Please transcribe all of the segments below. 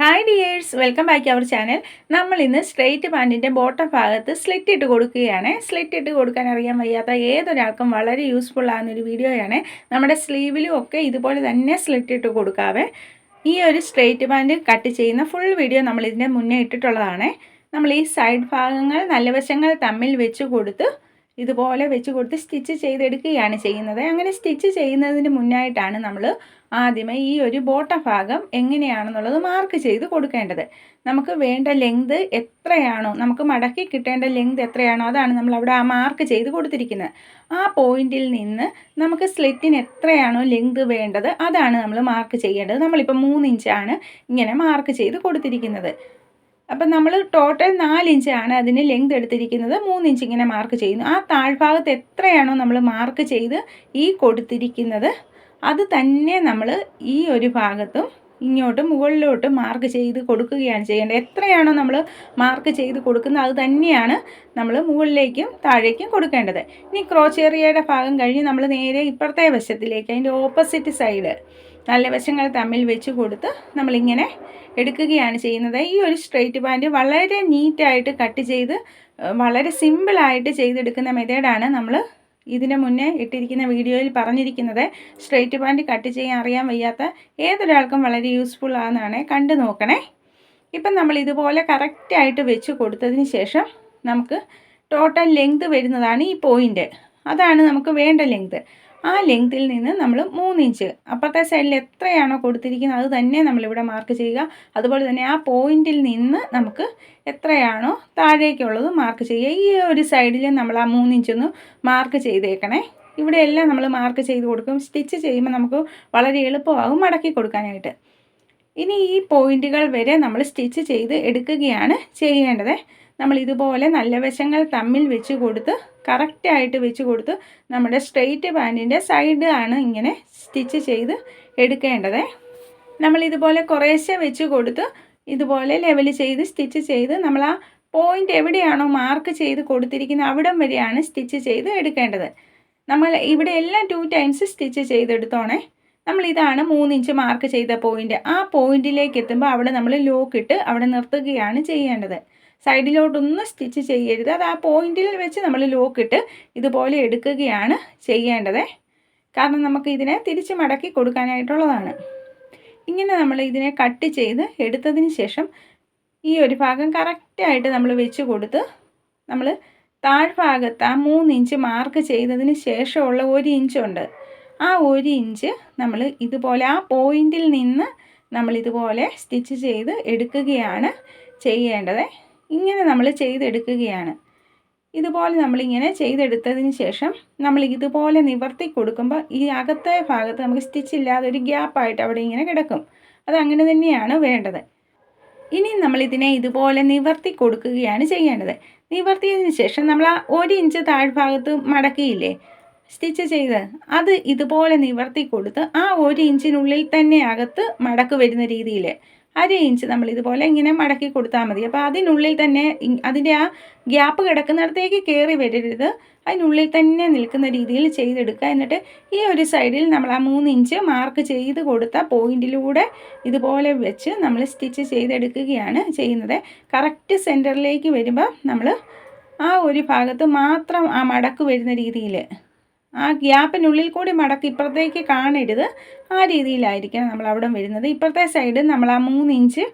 Hi dears welcome back our channel നമ്മൾ ഇന്ന് straight പാന്റിന്റെ ബോട്ടം ഭാഗത്ത് സ്ലിറ്റ് ഇട്ട് കൊടുക്കുകയാണ്. സ്ലിറ്റ് ഇട്ട് കൊടുക്കാൻ അറിയാൻ വയ്യാത്ത ഏതൊരാൾക്കും വളരെ യൂസ്ഫുൾ ആകുന്ന ആകുന്നൊരു വീഡിയോയാണ്. നമ്മുടെ സ്ലീവിലും ഒക്കെ ഇതുപോലെ തന്നെ സ്ലിറ്റ് ഇട്ട് കൊടുക്കാവേ. ഈ ഒരു സ്ട്രെയിറ്റ് പാന്റ് കട്ട് ചെയ്യുന്ന ഫുൾ വീഡിയോ നമ്മൾ ഇതിന്റെ മുന്നേ ഇട്ടിട്ടുള്ളതാണ്. നമ്മൾ ഈ സൈഡ് ഭാഗങ്ങൾ നല്ല വശങ്ങൾ തമ്മിൽ വെച്ച് കൊടുത്ത് ഇതുപോലെ വെച്ച് കൊടുത്ത് സ്റ്റിച്ച് ചെയ്തെടുക്കുകയാണ് ചെയ്യുന്നത്. അങ്ങനെ സ്റ്റിച്ച് ചെയ്യുന്നതിന് മുന്നായിട്ടാണ് നമ്മൾ ആദ്യമേ ഈ ഒരു ബോട്ട ഭാഗം എങ്ങനെയാണെന്നുള്ളത് മാർക്ക് ചെയ്ത് കൊടുക്കേണ്ടത്. നമുക്ക് വേണ്ട ലെങ്ത് എത്രയാണോ നമുക്ക് മടക്കി കിട്ടേണ്ട ലെങ്ത് എത്രയാണോ അതാണ് നമ്മൾ അവിടെ ആ മാർക്ക് ചെയ്ത് കൊടുത്തിരിക്കുന്നത്. ആ പോയിന്റിൽ നിന്ന് നമുക്ക് സ്ലിറ്റിന് എത്രയാണോ ലെങ്ത് വേണ്ടത് അതാണ് നമ്മൾ മാർക്ക് ചെയ്യേണ്ടത്. നമ്മളിപ്പോൾ മൂന്ന് ഇഞ്ചാണ് ഇങ്ങനെ മാർക്ക് ചെയ്ത് കൊടുത്തിരിക്കുന്നത്. അപ്പം നമ്മൾ ടോട്ടൽ നാല് ഇഞ്ചാണ് അതിന് ലെങ്ത് എടുത്തിരിക്കുന്നത്. മൂന്ന് ഇഞ്ച് ഇങ്ങനെ മാർക്ക് ചെയ്യുന്നു. ആ താഴ്ഭാഗത്ത് എത്രയാണോ നമ്മൾ മാർക്ക് ചെയ്ത് ഈ കൊടുത്തിരിക്കുന്നത്. അത് തന്നെ നമ്മൾ ഈ ഒരു ഭാഗത്തും ഇങ്ങോട്ട് മുകളിലോട്ട് മാർക്ക് ചെയ്ത് കൊടുക്കുകയാണ് ചെയ്യേണ്ടത്. എത്രയാണോ നമ്മൾ മാർക്ക് ചെയ്ത് കൊടുക്കുന്നത് അത് തന്നെയാണ് നമ്മൾ മുകളിലേക്കും താഴേക്കും കൊടുക്കേണ്ടത്. ഇനി ക്രോച്ചേറിയയുടെ ഭാഗം കഴിഞ്ഞ് നമ്മൾ നേരെ ഇപ്പുറത്തെ വശത്തിലേക്ക് അതിന്റെ ഓപ്പോസിറ്റ് സൈഡ് നല്ല വശങ്ങൾ തമ്മിൽ വെച്ച് കൊടുത്ത് നമ്മളിങ്ങനെ എടുക്കുകയാണ് ചെയ്യുന്നത്. ഈ ഒരു സ്ട്രെയിറ്റ് പാന്റ് വളരെ നീറ്റായിട്ട് കട്ട് ചെയ്ത് വളരെ സിമ്പിളായിട്ട് ചെയ്തെടുക്കുന്ന മെത്തേഡാണ് നമ്മൾ ഇതിന് മുന്നേ ഇട്ടിരിക്കുന്ന വീഡിയോയിൽ പറഞ്ഞിരിക്കുന്നത്. സ്ട്രെയിറ്റ് പാന്റ് കട്ട് ചെയ്യാൻ അറിയാൻ വയ്യാത്ത ഏതൊരാൾക്കും വളരെ യൂസ്ഫുൾ ആണെന്നാണ് കണ്ടു നോക്കണേ. ഇപ്പം നമ്മൾ ഇതുപോലെ കറക്റ്റായിട്ട് വെച്ച് കൊടുത്തതിന് ശേഷം നമുക്ക് ടോട്ടൽ ലെങ്ത് വരുന്നതാണ് ഈ പോയിന്റ് അതാണ് നമുക്ക് വേണ്ട ലെങ്ത്. ആ ലെങ്ത്തിൽ നിന്ന് നമ്മൾ മൂന്ന് ഇഞ്ച് അപ്പുറത്തെ സൈഡിൽ എത്രയാണോ കൊടുത്തിരിക്കുന്നത് അത് തന്നെ നമ്മളിവിടെ മാർക്ക് ചെയ്യുക. അതുപോലെ തന്നെ ആ പോയിന്റിൽ നിന്ന് നമുക്ക് എത്രയാണോ താഴേക്കുള്ളത് മാർക്ക് ചെയ്യുക. ഈ ഒരു സൈഡിൽ നമ്മൾ ആ മൂന്ന് ഇഞ്ചൊന്ന് മാർക്ക് ചെയ്തേക്കണേ. ഇവിടെയെല്ലാം നമ്മൾ മാർക്ക് ചെയ്ത് കൊടുക്കും. സ്റ്റിച്ച് ചെയ്യുമ്പോൾ നമുക്ക് വളരെ എളുപ്പമാകും മടക്കി കൊടുക്കാനായിട്ട്. ഇനി ഈ പോയിന്റുകൾ വരെ നമ്മൾ സ്റ്റിച്ച് ചെയ്ത് എടുക്കുകയാണ് ചെയ്യേണ്ടത്. നമ്മൾ ഇതുപോലെ നല്ല വശങ്ങൾ തമ്മിൽ വെച്ച് കൊടുത്ത് കറക്റ്റായിട്ട് വെച്ച് കൊടുത്ത് നമ്മുടെ സ്ട്രെയിറ്റ് പാന്റിന്റെ സൈഡ് ആണ് ഇങ്ങനെ സ്റ്റിച്ച് ചെയ്ത് എടുക്കേണ്ടത്. നമ്മൾ ഇതുപോലെ കുറേശ്ശെ വെച്ച് കൊടുത്ത് ഇതുപോലെ ലെവൽ ചെയ്ത് സ്റ്റിച്ച് ചെയ്ത് നമ്മൾ ആ പോയിന്റ് എവിടെയാണോ മാർക്ക് ചെയ്ത് കൊടുത്തിരിക്കുന്നത് അവിടം വരെയാണ് സ്റ്റിച്ച് ചെയ്ത് എടുക്കേണ്ടത്. നമ്മൾ ഇവിടെ എല്ലാം ടു ടൈംസ് സ്റ്റിച്ച് ചെയ്തെടുത്തോണേ. നമ്മൾ ഇതാണ് മൂന്നിഞ്ച് മാർക്ക് ചെയ്ത പോയിന്റ് ആ പോയിന്റിലേക്ക് എത്തുമ്പോൾ അവിടെ നമ്മൾ ലോക്ക് ഇട്ട് അവിടെ നിർത്തുകയാണ് ചെയ്യേണ്ടത്. സൈഡിലോട്ടൊന്നും സ്റ്റിച്ച് ചെയ്യരുത്. അത് ആ പോയിന്റിൽ വെച്ച് നമ്മൾ ലോക്ക് ഇട്ട് ഇതുപോലെ എടുക്കുകയാണ് ചെയ്യേണ്ടത്. കാരണം നമുക്ക് ഇതിനെ തിരിച്ച് മടക്കി കൊടുക്കാനായിട്ടുള്ളതാണ്. ഇങ്ങനെ നമ്മൾ ഇതിനെ കട്ട് ചെയ്ത് എടുത്തതിന് ശേഷം ഈ ഒരു ഭാഗം കറക്റ്റായിട്ട് നമ്മൾ വെച്ച് കൊടുത്ത് നമ്മൾ താഴ്ഭാഗത്ത് ആ മൂന്ന് ഇഞ്ച് മാർക്ക് ചെയ്തതിന് ശേഷമുള്ള ഒരു ഇഞ്ചുണ്ട് ആ ഒരു ഇഞ്ച് നമ്മൾ ഇതുപോലെ ആ പോയിന്റിൽ നിന്ന് നമ്മൾ ഇതുപോലെ സ്റ്റിച്ച് ചെയ്ത് എടുക്കുകയാണ് ചെയ്യേണ്ടത്. ഇങ്ങനെ നമ്മൾ ചെയ്തെടുക്കുകയാണ്. ഇതുപോലെ നമ്മളിങ്ങനെ ചെയ്തെടുത്തതിന് ശേഷം നമ്മൾ ഇതുപോലെ നിവർത്തി കൊടുക്കുമ്പോൾ ഈ അകത്തെ ഭാഗത്ത് നമുക്ക് സ്റ്റിച്ച് ഇല്ലാതെ ഒരു ഗ്യാപ്പായിട്ട് അവിടെ ഇങ്ങനെ കിടക്കും. അത് അങ്ങനെ തന്നെയാണ് വേണ്ടത്. ഇനി നമ്മളിതിനെ ഇതുപോലെ നിവർത്തി കൊടുക്കുകയാണ് ചെയ്യേണ്ടത്. നിവർത്തിയതിന് ശേഷം നമ്മൾ ആ ഒരു ഇഞ്ച് താഴ്ഭാഗത്ത് മടക്കിയില്ലേ സ്റ്റിച്ച് ചെയ്ത് അത് ഇതുപോലെ നിവർത്തി കൊടുത്ത് ആ ഒരു ഇഞ്ചിനുള്ളിൽ തന്നെ അകത്ത് മടക്ക് വരുന്ന രീതിയിൽ അര ഇഞ്ച് നമ്മൾ ഇതുപോലെ ഇങ്ങനെ മടക്കി കൊടുത്താൽ മതി. അപ്പോൾ അതിനുള്ളിൽ തന്നെ അതിന്റെ ആ ഗ്യാപ്പ് കിടക്കുന്നിടത്തേക്ക് കയറി വരരുത്. അതിനുള്ളിൽ തന്നെ നിൽക്കുന്ന രീതിയിൽ ചെയ്തെടുക്കുക. എന്നിട്ട് ഈ ഒരു സൈഡിൽ നമ്മൾ ആ മൂന്ന് ഇഞ്ച് മാർക്ക് ചെയ്ത് കൊടുത്ത പോയിന്റിലൂടെ ഇതുപോലെ വെച്ച് നമ്മൾ സ്റ്റിച്ച് ചെയ്തെടുക്കുകയാണ് ചെയ്യുന്നത്. കറക്റ്റ് സെന്ററിലേക്ക് വരുമ്പോൾ നമ്മൾ ആ ഒരു ഭാഗത്ത് മാത്രം ആ മടക്ക് വരുന്ന രീതിയിൽ ആ ഗ്യാപ്പിനുള്ളിൽ കൂടി മടക്കി ഇപ്പുറത്തേക്ക് കാണരുത്. ആ രീതിയിലായിരിക്കണം നമ്മൾ അവിടെ വരുന്നത്. ഇപ്പുറത്തെ സൈഡ് നമ്മൾ ആ മൂന്ന് ഇഞ്ച്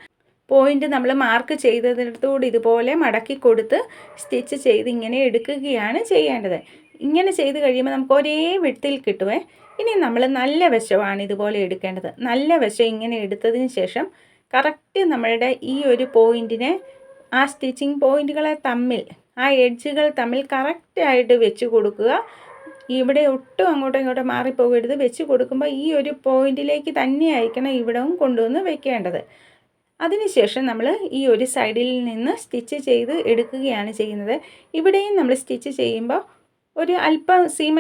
പോയിന്റ് നമ്മൾ മാർക്ക് ചെയ്തതിനടുത്തുകൂടി ഇതുപോലെ മടക്കി കൊടുത്ത് സ്റ്റിച്ച് ചെയ്ത് ഇങ്ങനെ എടുക്കുകയാണ് ചെയ്യേണ്ടത്. ഇങ്ങനെ ചെയ്ത് കഴിയുമ്പോൾ നമുക്ക് ഒരേ വിടത്തിൽ കിട്ടുമേ ഇനി നമ്മൾ നല്ല വശമാണ് ഇതുപോലെ എടുക്കേണ്ടത്. നല്ല വശം ഇങ്ങനെ എടുത്തതിന് ശേഷം കറക്റ്റ് നമ്മളുടെ ഈ ഒരു പോയിന്റിനെ ആ സ്റ്റിച്ചിങ് പോയിന്റുകളെ തമ്മിൽ ആ എഡ്ജുകൾ തമ്മിൽ കറക്റ്റായിട്ട് വെച്ച് കൊടുക്കുക. ഇവിടെ ഒട്ടും അങ്ങോട്ടും ഇങ്ങോട്ടും മാറിപ്പോകരുത്. വെച്ച് കൊടുക്കുമ്പോൾ ഈ ഒരു പോയിന്റിലേക്ക് തന്നെ ആയിരിക്കണം ഇവിടവും കൊണ്ടുവന്ന് വെക്കേണ്ടത്. അതിനുശേഷം നമ്മൾ ഈ ഒരു സൈഡിൽ നിന്ന് സ്റ്റിച്ച് ചെയ്ത് എടുക്കുകയാണ് ചെയ്യുന്നത്. ഇവിടെയും നമ്മൾ സ്റ്റിച്ച് ചെയ്യുമ്പോൾ ഒരു അല്പം സീം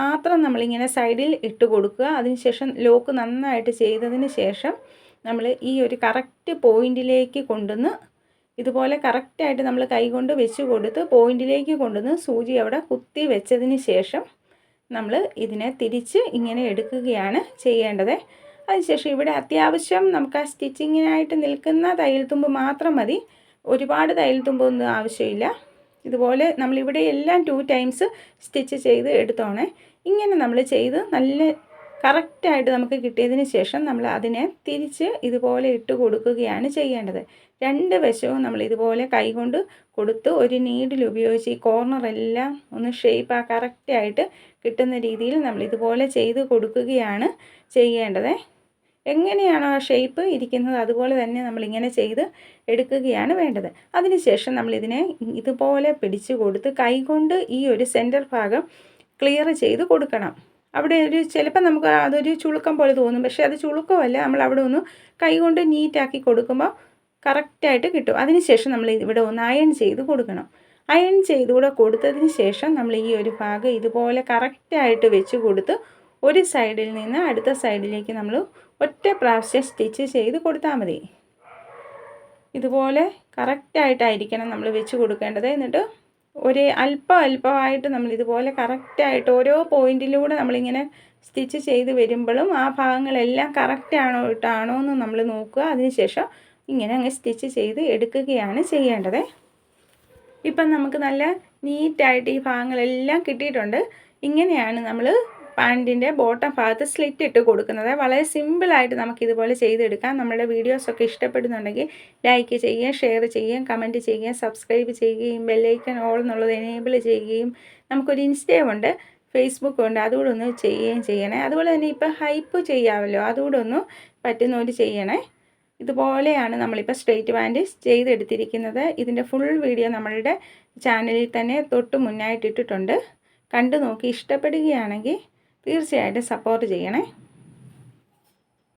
മാത്രം നമ്മളിങ്ങനെ സൈഡിൽ ഇട്ട് കൊടുക്കുക. അതിനുശേഷം ലോക്ക് നന്നായിട്ട് ചെയ്തതിന് ശേഷം നമ്മൾ ഈ ഒരു കറക്റ്റ് പോയിന്റിലേക്ക് കൊണ്ടുവന്ന് ഇതുപോലെ കറക്റ്റായിട്ട് നമ്മൾ കൈകൊണ്ട് വെച്ച് കൊടുത്ത് പോയിന്റിലേക്ക് കൊണ്ടുവന്ന് സൂചി അവിടെ കുത്തി വെച്ചതിന് ശേഷം നമ്മൾ ഇതിനെ തിരിച്ച് ഇങ്ങനെ എടുക്കുകയാണ് ചെയ്യേണ്ടത്. അതിനുശേഷം ഇവിടെ അത്യാവശ്യം നമുക്ക് ആ സ്റ്റിച്ചിങ്ങിനായിട്ട് നിൽക്കുന്ന തയ്യൽ തുമ്പ് മാത്രം മതി. ഒരുപാട് തയ്യൽ തുമ്പൊന്നും ആവശ്യമില്ല. ഇതുപോലെ നമ്മളിവിടെ എല്ലാം ടു ടൈംസ് സ്റ്റിച്ച് ചെയ്ത് എടുത്തോണേ. ഇങ്ങനെ നമ്മൾ ചെയ്ത് നല്ല കറക്റ്റായിട്ട് നമുക്ക് കിട്ടിയതിന് ശേഷം നമ്മൾ അതിനെ തിരിച്ച് ഇതുപോലെ ഇട്ട് കൊടുക്കുകയാണ് ചെയ്യേണ്ടത്. രണ്ട് വശവും നമ്മൾ ഇതുപോലെ കൈകൊണ്ട് കൊടുത്ത് ഒരു നീഡിൽ ഉപയോഗിച്ച് ഈ കോർണറെല്ലാം ഒന്ന് ഷേപ്പ് ആ കറക്റ്റായിട്ട് കിട്ടുന്ന രീതിയിൽ നമ്മൾ ഇതുപോലെ ചെയ്ത് കൊടുക്കുകയാണ് ചെയ്യേണ്ടത്. എങ്ങനെയാണോ ആ ഷേപ്പ് ഇരിക്കുന്നത് അതുപോലെ തന്നെ നമ്മളിങ്ങനെ ചെയ്ത് എടുക്കുകയാണ് വേണ്ടത്. അതിനുശേഷം നമ്മളിതിനെ ഇതുപോലെ പിടിച്ചു കൊടുത്ത് കൈകൊണ്ട് ഈ ഒരു സെന്റർ ഭാഗം ക്ലിയർ ചെയ്ത് കൊടുക്കണം. അവിടെ ഒരു ചിലപ്പോൾ നമുക്ക് അതൊരു ചുളുക്കം പോലെ തോന്നും. പക്ഷേ അത് ചുളുക്കമല്ല. നമ്മൾ അവിടെ ഒന്ന് കൈകൊണ്ട് നീറ്റാക്കി കൊടുക്കുമ്പോൾ കറക്റ്റായിട്ട് കിട്ടും. അതിനുശേഷം നമ്മൾ ഇവിടെ ഒന്ന് അയൺ ചെയ്ത് കൊടുക്കണം. അയൺ ചെയ്തുകൂടെ കൊടുത്തതിന് ശേഷം നമ്മൾ ഈ ഒരു ഭാഗം ഇതുപോലെ കറക്റ്റായിട്ട് വെച്ച് കൊടുത്ത് ഒരു സൈഡിൽ നിന്ന് അടുത്ത സൈഡിലേക്ക് നമ്മൾ ഒറ്റ പ്രാവശ്യം സ്റ്റിച്ച് ചെയ്ത് കൊടുത്താൽ മതി. ഇതുപോലെ കറക്റ്റായിട്ടായിരിക്കണം നമ്മൾ വെച്ച് കൊടുക്കേണ്ടത്. എന്നിട്ട് ഒരു അല്പം അല്പമായിട്ട് നമ്മൾ ഇതുപോലെ കറക്റ്റായിട്ട് ഓരോ പോയിന്റിലൂടെ നമ്മളിങ്ങനെ സ്റ്റിച്ച് ചെയ്ത് വരുമ്പോഴും ആ ഭാഗങ്ങളെല്ലാം കറക്റ്റാണോ ഇട്ടാണോ എന്ന് നമ്മൾ നോക്കുക. അതിനുശേഷം ഇങ്ങനെ അങ്ങ് സ്റ്റിച്ച് ചെയ്ത് എടുക്കുകയാണ് ചെയ്യേണ്ടത്. ഇപ്പം നമുക്ക് നല്ല നീറ്റായിട്ട് ഈ ഭാഗങ്ങളെല്ലാം കിട്ടിയിട്ടുണ്ട്. ഇങ്ങനെയാണ് നമ്മൾ പാന്റിന്റെ ബോട്ടം ഭാഗത്ത് സ്ലിറ്റ് ഇട്ട് കൊടുക്കുന്നത്. വളരെ സിമ്പിളായിട്ട് നമുക്ക് ഇതുപോലെ ചെയ്തെടുക്കാം. നമ്മുടെ വീഡിയോസൊക്കെ ഇഷ്ടപ്പെടുന്നുണ്ടെങ്കിൽ ലൈക്ക് ചെയ്യുകയും ഷെയർ ചെയ്യുകയും കമന്റ് ചെയ്യുകയും സബ്സ്ക്രൈബ് ചെയ്യുകയും ബെല്ലൈക്കൻ ഓൾ എന്നുള്ളത് എനേബിൾ ചെയ്യുകയും നമുക്കൊരു ഇൻസ്റ്റയുമുണ്ട് ഫേസ്ബുക്ക് ഉണ്ട്. അതുകൂടെ ഒന്ന് ചെയ്യുകയും ചെയ്യണേ. അതുപോലെ തന്നെ ഇപ്പോൾ ഹൈപ്പ് ചെയ്യാമല്ലോ. അതുകൂടെ ഒന്ന് പറ്റുന്നവർ ചെയ്യണേ. ഇതുപോലെയാണ് നമ്മളിപ്പോൾ സ്ട്രെയിറ്റ് പാന്റ് ചെയ്തെടുത്തിരിക്കുന്നത്. ഇതിന്റെ ഫുൾ വീഡിയോ നമ്മളുടെ ചാനലിൽ തന്നെ തൊട്ട് മുന്നായിട്ട് ഇട്ടിട്ടുണ്ട് കണ്ടു നോക്കി ഇഷ്ടപ്പെടുകയാണെങ്കിൽ തീർച്ചയായിട്ടും സപ്പോർട്ട് ചെയ്യണേ.